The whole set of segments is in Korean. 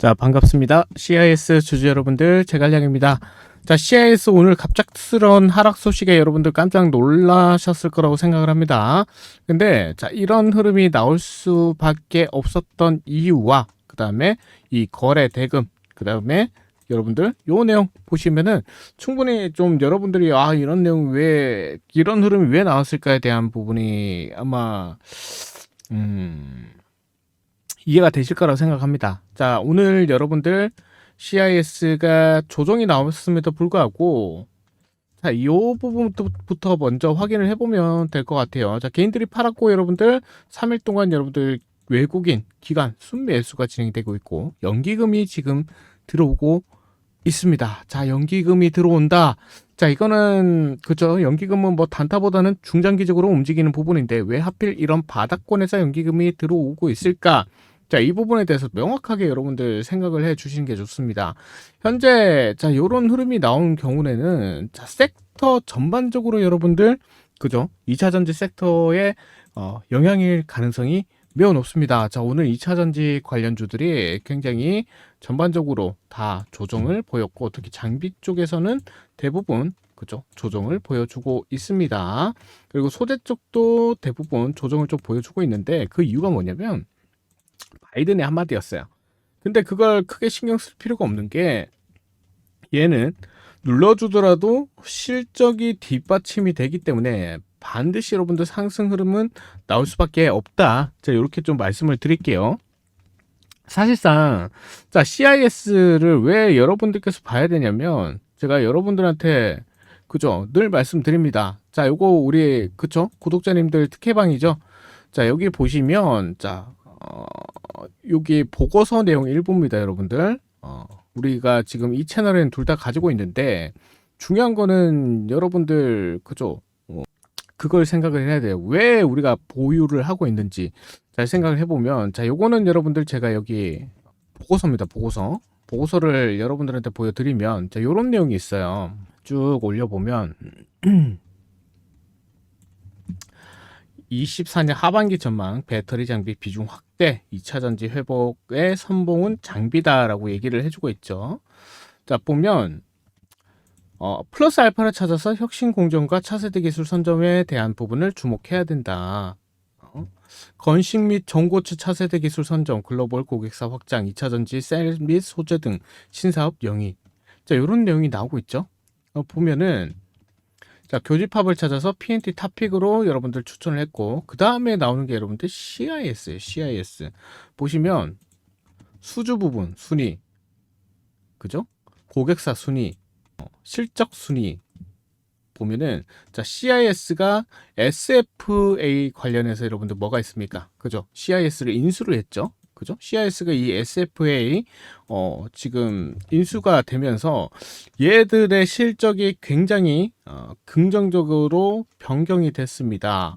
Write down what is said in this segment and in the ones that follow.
자, 반갑습니다. CIS 주주 여러분들, 제갈량입니다. 자, CIS 오늘 갑작스러운 하락 소식에 여러분들 깜짝 놀라셨을 거라고 생각을 합니다. 근데, 자, 이런 흐름이 나올 수밖에 없었던 이유와, 그 다음에 이 거래 대금, 그 다음에 여러분들 요 내용 보시면은 충분히 좀 여러분들이 아 이런 내용 왜 이런 흐름이 왜 나왔을까에 대한 부분이 아마 음 이해가 되실 거라고 생각합니다. 자, 오늘 여러분들 CIS가 조정이 나왔음에도 불구하고 자, 이 부분부터 먼저 확인을 해보면 될 것 같아요. 자, 개인들이 팔았고 여러분들 3일 동안 여러분들 외국인 기관 순매수가 진행되고 있고 연기금이 지금 들어오고 있습니다. 자, 연기금이 들어온다. 자, 이거는 그죠? 연기금은 뭐 단타보다는 중장기적으로 움직이는 부분인데 왜 하필 이런 바닥권에서 연기금이 들어오고 있을까? 자, 이 부분에 대해서 명확하게 여러분들 생각을 해 주시는 게 좋습니다. 현재 자, 요런 흐름이 나온 경우에는 자, 섹터 전반적으로 여러분들 그죠? 2차 전지 섹터에 어, 영향일 가능성이 매우 높습니다. 자, 오늘 2차 전지 관련주들이 굉장히 전반적으로 다 조정을 보였고, 특히 장비 쪽에서는 대부분 그죠? 조정을 보여주고 있습니다. 그리고 소재 쪽도 대부분 조정을 좀 보여주고 있는데 그 이유가 뭐냐면 바이든의 한마디였어요. 근데 그걸 크게 신경 쓸 필요가 없는 게 얘는 눌러주더라도 실적이 뒷받침이 되기 때문에 반드시 여러분들 상승 흐름은 나올 수밖에 없다. 자, 이렇게 좀 말씀을 드릴게요. 사실상 자 CIS를 왜 여러분들께서 봐야 되냐면 제가 여러분들한테 그죠 늘 말씀드립니다. 자 요거 우리 그쵸 구독자님들 특혜방이죠. 자 여기 보시면 자 어, 여기 보고서 내용 일부입니다, 여러분들. 어, 우리가 지금 이 채널에는 둘다 가지고 있는데 중요한 거는 여러분들 그죠 어, 그걸 생각을 해야 돼요. 왜 우리가 보유를 하고 있는지 잘 생각을 해보면 자 요거는 여러분들 제가 여기 보고서입니다. 보고서 보고서를 여러분들한테 보여드리면 자 요런 내용이 있어요. 쭉 올려보면 24년 하반기 전망 배터리 장비 비중 확대 2차 전지 회복의 선봉은 장비다라고 얘기를 해주고 있죠. 자 보면 어, 플러스 알파를 찾아서 혁신 공정과 차세대 기술 선점에 대한 부분을 주목해야 된다. 어? 건식 및 전고체 차세대 기술 선점, 글로벌 고객사 확장, 2차 전지 셀 및 소재 등 신사업 영위. 자, 이런 내용이 나오고 있죠. 어, 보면은 자, 교집합을 찾아서 PNT 탑픽으로 여러분들 추천을 했고, 그 다음에 나오는 게 여러분들 CIS예요, CIS. 보시면, 수주 부분, 순위. 그죠? 고객사 순위, 어, 실적 순위. 보면은, 자, CIS가 SFA 관련해서 여러분들 뭐가 있습니까? 그죠? CIS를 인수를 했죠? 그죠? CIS가 이 SFA 어, 지금 인수가 되면서 얘들의 실적이 굉장히 어, 긍정적으로 변경이 됐습니다.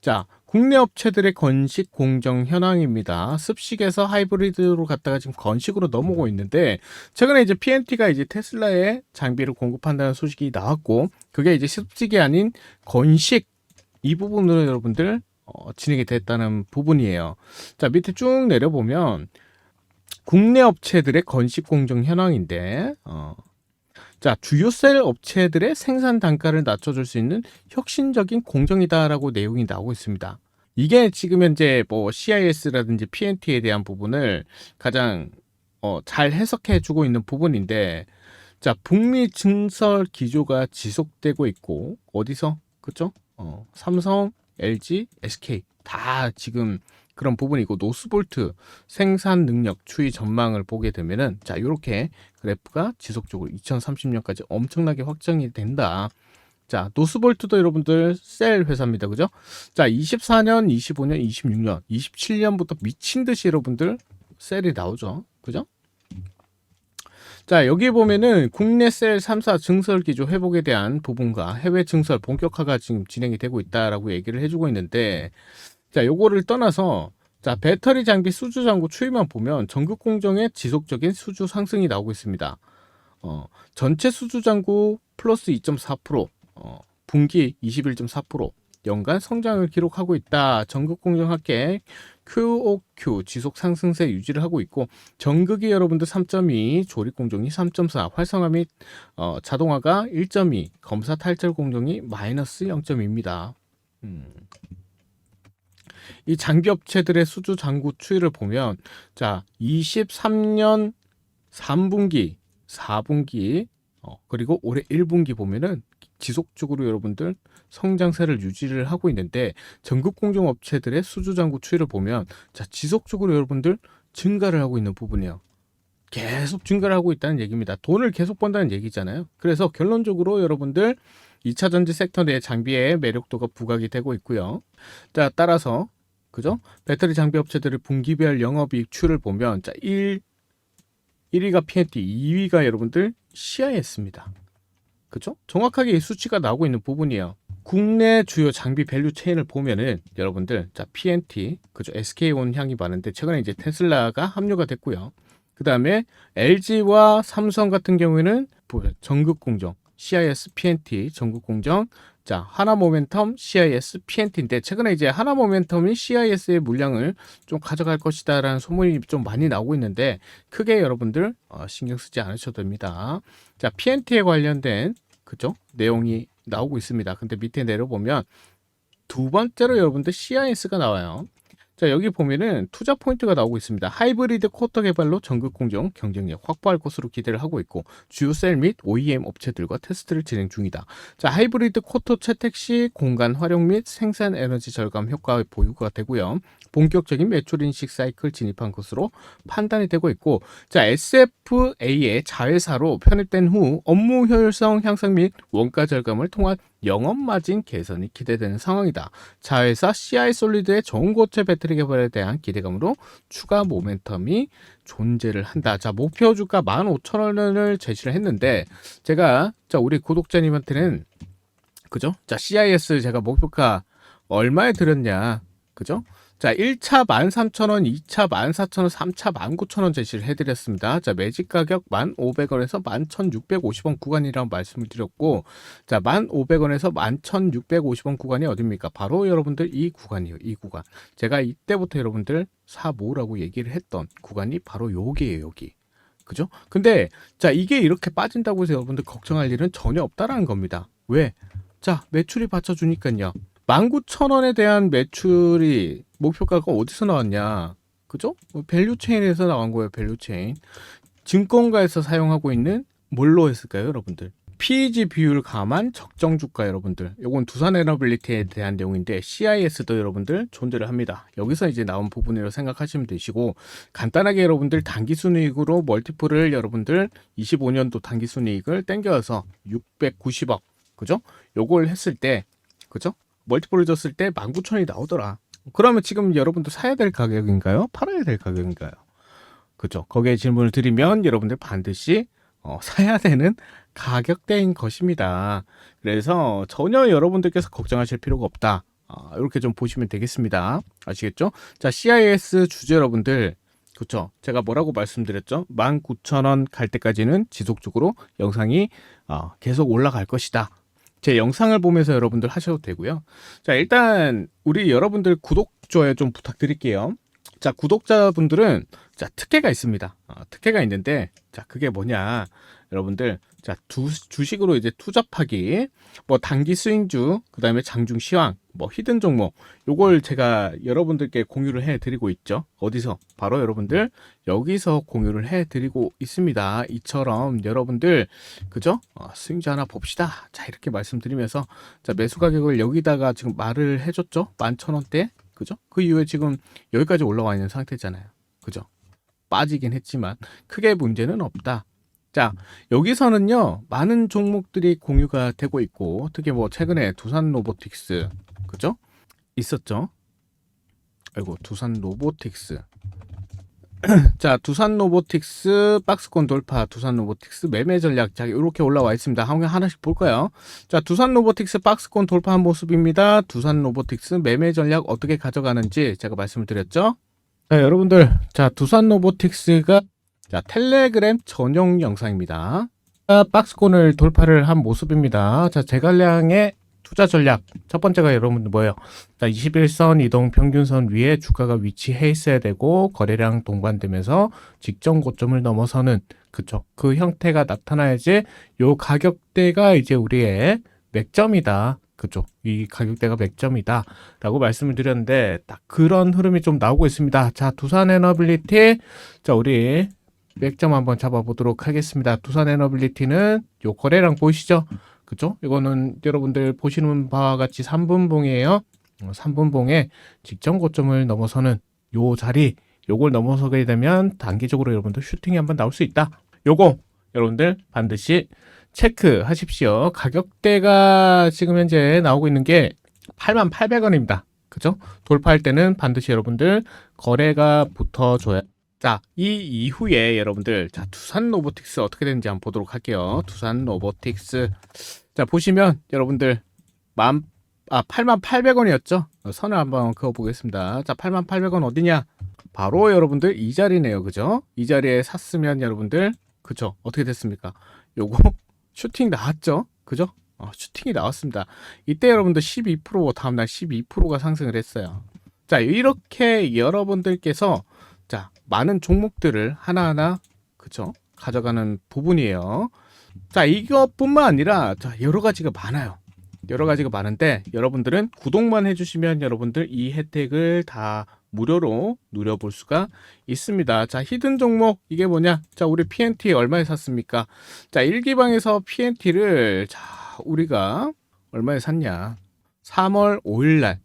자, 국내 업체들의 건식 공정 현황입니다. 습식에서 하이브리드로 갔다가 지금 건식으로 넘어오고 있는데 최근에 이제 PNT가 이제 테슬라에 장비를 공급한다는 소식이 나왔고 그게 이제 습식이 아닌 건식 이 부분으로 여러분들 어, 진행이 됐다는 부분이에요. 자, 밑에 쭉 내려보면 국내 업체들의 건식 공정 현황인데 어, 자, 주요 셀 업체들의 생산 단가를 낮춰줄 수 있는 혁신적인 공정이다라고 내용이 나오고 있습니다. 이게 지금 현재 뭐 CIS라든지 PNT에 대한 부분을 가장 어, 잘 해석해 주고 있는 부분인데, 자, 북미 증설 기조가 지속되고 있고, 어디서? 그죠? 어, 삼성, LG, SK 다 지금 그런 부분이고 노스볼트 생산 능력 추이 전망을 보게 되면은 자 이렇게 그래프가 지속적으로 2030년까지 엄청나게 확정이 된다. 자 노스볼트도 여러분들 셀 회사입니다, 그죠? 자 24년, 25년, 26년, 27년부터 미친 듯이 여러분들 셀이 나오죠, 그죠? 자, 여기 보면은 국내 셀 3사 증설 기조 회복에 대한 부분과 해외 증설 본격화가 지금 진행이 되고 있다라고 얘기를 해주고 있는데, 자, 요거를 떠나서, 자, 배터리 장비 수주 잔고 추이만 보면 전국 공정의 지속적인 수주 상승이 나오고 있습니다. 어, 전체 수주 잔고 플러스 2.4%, 어, 분기 21.4%, 연간 성장을 기록하고 있다. 전국 공정 합계 QOQ 지속 상승세 유지를 하고 있고 전극이 여러분들 3.2, 조립 공정이 3.4, 활성화 및 어, 자동화가 1.2, 검사 탈절 공정이 마이너스 0.2입니다. 음. 이 장비 업체들의 수주 잔고 추이를 보면 자 23년 3분기, 4분기 어, 그리고 올해 1분기 보면은 지속적으로 여러분들 성장세를 유지를 하고 있는데 전국 공정 업체들의 수주 잔고 추이를 보면 자 지속적으로 여러분들 증가를 하고 있는 부분이에요. 계속 증가를 하고 있다는 얘기입니다. 돈을 계속 번다는 얘기잖아요. 그래서 결론적으로 여러분들 2차 전지 섹터 내 장비의 매력도가 부각이 되고 있고요. 자, 따라서 그죠? 배터리 장비 업체들의 분기별 영업이익 추를 보면 자, 1 1위가 PNT, 2위가 여러분들 CIS입니다. 그죠? 정확하게 이 수치가 나오고 있는 부분이에요. 국내 주요 장비 밸류 체인을 보면은 여러분들 자 PNT 그죠 SK온 향이 많은데 최근에 이제 테슬라가 합류가 됐고요. 그 다음에 LG와 삼성 같은 경우에는 전국 공정 CIS PNT 전국 공정 자 하나 모멘텀 CIS PNT인데 최근에 이제 하나 모멘텀이 CIS의 물량을 좀 가져갈 것이다라는 소문이 좀 많이 나오고 있는데 크게 여러분들 어, 신경 쓰지 않으셔도 됩니다. 자 PNT에 관련된 그죠 내용이 나오고 있습니다. 근데 밑에 내려보면 두 번째로 여러분들 CIS가 나와요. 자 여기 보면은 투자 포인트가 나오고 있습니다. 하이브리드 쿼터 개발로 전국 공정 경쟁력 확보할 것으로 기대를 하고 있고 주요 셀 및 OEM 업체들과 테스트를 진행 중이다. 자 하이브리드 쿼터 채택 시 공간 활용 및 생산 에너지 절감 효과의 보유가 되고요. 본격적인 매출 인식 사이클 진입한 것으로 판단이 되고 있고 자 SFA의 자회사로 편입된 후 업무 효율성 향상 및 원가 절감을 통한 영업 마진 개선이 기대되는 상황이다. 자회사 CI 솔리드의 전고체 배터리 개발에 대한 기대감으로 추가 모멘텀이 존재를 한다. 자, 목표 주가 15,000원을 제시를 했는데 제가 자, 우리 구독자님한테는 그죠? 자, CIS 제가 목표가 얼마에 드렸냐? 그죠? 자, 1차 13,000원, 2차 14,000원, 3차 19,000원 제시를 해드렸습니다. 자, 매직 가격 1,500원에서 11,650원 구간이라고 말씀을 드렸고, 자, 1,500원에서 11,650원 구간이 어딥니까? 바로 여러분들 이 구간이에요. 이 구간. 제가 이때부터 여러분들 사 모으라고 얘기를 했던 구간이 바로 여기에요, 여기. 그죠? 근데, 자, 이게 이렇게 빠진다고 해서 여러분들 걱정할 일은 전혀 없다라는 겁니다. 왜? 자, 매출이 받쳐주니까요. 19,000원에 대한 매출이 목표가가 어디서 나왔냐? 그죠? 뭐 밸류 체인에서 나온 거예요, 밸류 체인. 증권가에서 사용하고 있는 뭘로 했을까요, 여러분들? PEG 비율 감안 적정 주가 여러분들. 요건 두산 에너빌리티에 대한 내용인데 CIS도 여러분들 존재를 합니다. 여기서 이제 나온 부분이라고 생각하시면 되시고 간단하게 여러분들 단기 순이익으로 멀티플을 여러분들 25년도 단기 순이익을 땡겨서 690억. 그죠? 요걸 했을 때 그죠? 멀티플을 줬을 때 19,000원이 나오더라. 그러면 지금 여러분들 사야 될 가격인가요? 팔아야 될 가격인가요? 그죠? 거기에 질문을 드리면 여러분들 반드시 어, 사야 되는 가격대인 것입니다. 그래서 전혀 여러분들께서 걱정하실 필요가 없다. 어, 이렇게 좀 보시면 되겠습니다. 아시겠죠? 자, CIS 주주 여러분들 그렇죠. 제가 뭐라고 말씀드렸죠? 19,000원 갈 때까지는 지속적으로 영상이 어, 계속 올라갈 것이다. 제 영상을 보면서 여러분들 하셔도 되고요. 자, 일단 우리 여러분들 구독 좋아요 좀 부탁드릴게요. 자, 구독자분들은 자, 특혜가 있습니다. 어, 특혜가 있는데 자, 그게 뭐냐? 여러분들 자, 두, 주식으로 이제 투잡하기, 뭐 단기 스윙주, 그 다음에 장중 시황, 뭐 히든 종목 요걸 제가 여러분들께 공유를 해 드리고 있죠. 어디서? 바로 여러분들 여기서 공유를 해 드리고 있습니다. 이처럼 여러분들 그죠? 어, 스윙주 하나 봅시다. 자, 이렇게 말씀드리면서 자, 매수 가격을 여기다가 지금 말을 해 줬죠. 11,000원대. 그죠? 그 이후에 지금 여기까지 올라와 있는 상태잖아요. 그죠? 빠지긴 했지만 크게 문제는 없다. 자, 여기서는요, 많은 종목들이 공유가 되고 있고, 특히 뭐, 최근에 두산 로보틱스, 그죠? 있었죠? 아이고, 두산 로보틱스. 자, 두산 로보틱스 박스권 돌파, 두산 로보틱스 매매 전략, 자, 이렇게 올라와 있습니다. 한번 하나씩 볼까요? 자, 두산 로보틱스 박스권 돌파한 모습입니다. 두산 로보틱스 매매 전략 어떻게 가져가는지 제가 말씀을 드렸죠? 자, 여러분들, 자, 두산 로보틱스가 자, 텔레그램 전용 영상입니다. 자, 박스권을 돌파를 한 모습입니다. 자, 제갈량의 투자 전략 첫 번째가 여러분들 뭐예요? 자, 21선 이동 평균선 위에 주가가 위치해 있어야 되고 거래량 동반되면서 직전 고점을 넘어서는 그쵸 그 형태가 나타나야지 요 가격대가 이제 우리의 맥점이다 그죠 이 가격대가 맥점이다 라고 말씀을 드렸는데 딱 그런 흐름이 좀 나오고 있습니다 자 두산 에너빌리티 자 우리 맥점 한번 잡아보도록 하겠습니다 두산 에너빌리티는 요 거래량 보이시죠 그죠 이거는 여러분들 보시는 바와 같이 3분봉이에요 3분봉에 직전 고점을 넘어서는 요 자리 요걸 넘어서게 되면 단기적으로 여러분들 슈팅이 한번 나올 수 있다. 요거 여러분들 반드시 체크하십시오. 가격대가 지금 현재 나오고 있는 게 88,800원입니다. 그죠? 돌파할 때는 반드시 여러분들 거래가 붙어줘야 자, 이 이후에 여러분들 자, 두산 로보틱스 어떻게 되는지 한번 보도록 할게요. 두산 로보틱스 자, 보시면 여러분들 만 아, 88,800원이었죠? 선을 한번 그어 보겠습니다. 자, 88,800원 어디냐? 바로 여러분들 이 자리네요. 그죠? 이 자리에 샀으면 여러분들 그죠? 어떻게 됐습니까? 요거 슈팅 나왔죠? 그죠? 어, 슈팅이 나왔습니다. 이때 여러분들 12% 다음날 12%가 상승을 했어요. 자, 이렇게 여러분들께서 자, 많은 종목들을 하나하나 그죠? 가져가는 부분이에요. 자, 이것뿐만 아니라 자, 여러 가지가 많아요. 여러 가지가 많은데 여러분들은 구독만 해주시면 여러분들 이 혜택을 다 무료로 누려볼 수가 있습니다. 자, 히든 종목 이게 뭐냐? 자, 우리 PNT 얼마에 샀습니까? 자, 일기방에서 PNT를 자, 우리가 얼마에 샀냐? 3월 5일 날.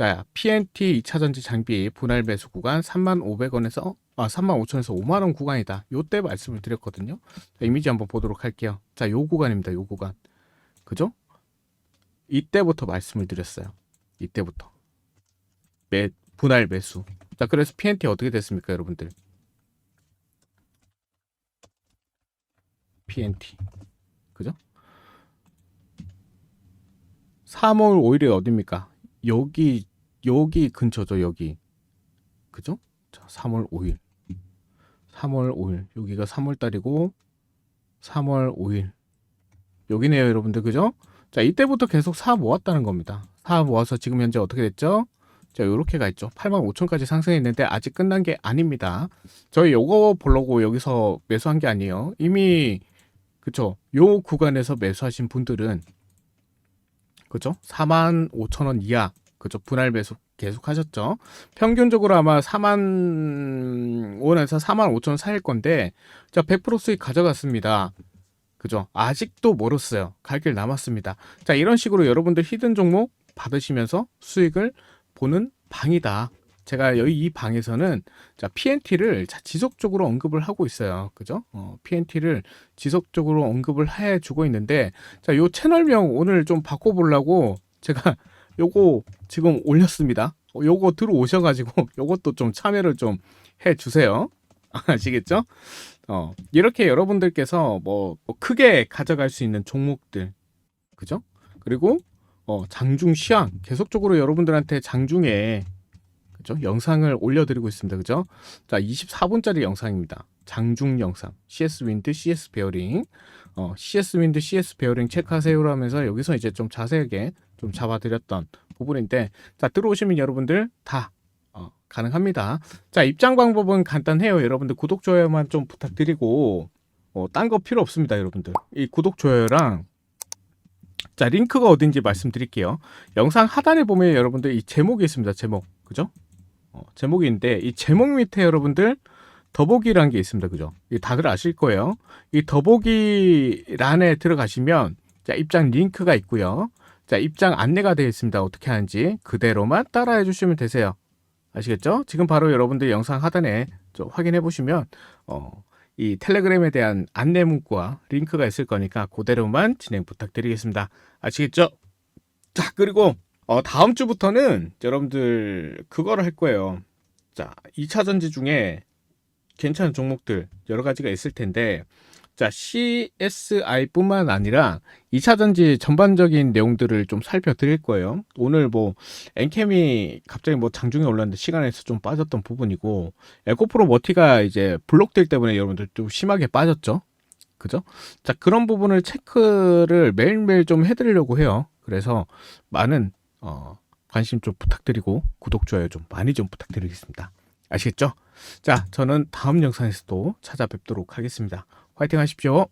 자, PNT 2차 전지 장비 분할 매수 구간 3,500원에서 아, 35,000원에서 5만 원 구간이다. 요때 말씀을 드렸거든요. 자, 이미지 한번 보도록 할게요. 자, 요 구간입니다. 요 구간. 그죠? 이때부터 말씀을 드렸어요. 이때부터. 매, 분할 매수. 자, 그래서 PNT 어떻게 됐습니까, 여러분들? PNT. 그죠? 3월 5일이 어딥니까? 여기, 여기 근처죠, 여기. 그죠? 자, 3월 5일. 3월 5일. 여기가 3월 달이고, 3월 5일. 여기네요, 여러분들. 그죠? 자, 이때부터 계속 사 모았다는 겁니다. 사 모아서 지금 현재 어떻게 됐죠? 자, 요렇게 가 있죠. 8만 5천까지 상승했는데 아직 끝난 게 아닙니다. 저희 요거 보려고 여기서 매수한 게 아니에요. 이미 그쵸? 요 구간에서 매수하신 분들은 그죠? 4만 5천 원 이하 그죠? 분할 매수 계속 하셨죠. 평균적으로 아마 4만 원에서 4만 5천 원 사일 건데 자, 100% 수익 가져갔습니다. 그죠? 아직도 멀었어요. 갈 길 남았습니다. 자, 이런 식으로 여러분들 히든 종목 받으시면서 수익을 보는 방이다. 제가 여기 이 방에서는 자, PNT를 자, 지속적으로 언급을 하고 있어요. 그죠? 어, PNT를 지속적으로 언급을 해 주고 있는데 자, 요 채널명 오늘 좀 바꿔 보려고 제가 요거 지금 올렸습니다. 어, 요거 들어오셔 가지고 요것도 좀 참여를 좀 해 주세요. 아시겠죠? 어, 이렇게 여러분들께서 뭐, 뭐 크게 가져갈 수 있는 종목들. 그죠? 그리고 어, 장중 시황 계속적으로 여러분들한테 장중에 그죠? 영상을 올려드리고 있습니다. 그죠? 자, 24분짜리 영상입니다. 장중 영상. CS 윈드, CS 베어링. 어, CS 윈드, CS 베어링 체크하세요로 하면서 여기서 이제 좀 자세하게 좀 잡아드렸던 부분인데, 자, 들어오시면 여러분들 다 어, 가능합니다. 자, 입장 방법은 간단해요. 여러분들 구독, 좋아요만 좀 부탁드리고, 어, 딴거 필요 없습니다. 여러분들. 이 구독, 좋아요랑 자, 링크가 어딘지 말씀드릴게요. 영상 하단에 보면 여러분들 이 제목이 있습니다. 제목. 그죠? 어, 제목이 있는데 이 제목 밑에 여러분들 더보기란 게 있습니다. 그죠? 이 다들 아실 거예요. 이 더보기란에 들어가시면 자, 입장 링크가 있고요. 자, 입장 안내가 되어 있습니다. 어떻게 하는지 그대로만 따라해 주시면 되세요. 아시겠죠? 지금 바로 여러분들 영상 하단에 좀 확인해 보시면 어, 이 텔레그램에 대한 안내 문구와 링크가 있을 거니까 그대로만 진행 부탁드리겠습니다. 아시겠죠? 자, 그리고 어, 다음 주부터는 여러분들 그거를 할 거예요. 자, 2차 전지 중에 괜찮은 종목들 여러 가지가 있을 텐데 자, CSI뿐만 아니라 2차 전지 전반적인 내용들을 좀 살펴드릴 거예요. 오늘 뭐 엔캠이 갑자기 뭐 장중에 올랐는데 시간에서 좀 빠졌던 부분이고 에코프로 머티가 이제 블록딜 때문에 여러분들 좀 심하게 빠졌죠. 그죠? 자, 그런 부분을 체크를 매일매일 좀 해드리려고 해요. 그래서 많은 어, 관심 좀 부탁드리고 구독 좋아요 좀 많이 좀 부탁드리겠습니다. 아시겠죠? 자, 저는 다음 영상에서 또 찾아뵙도록 하겠습니다. 화이팅 하십시오.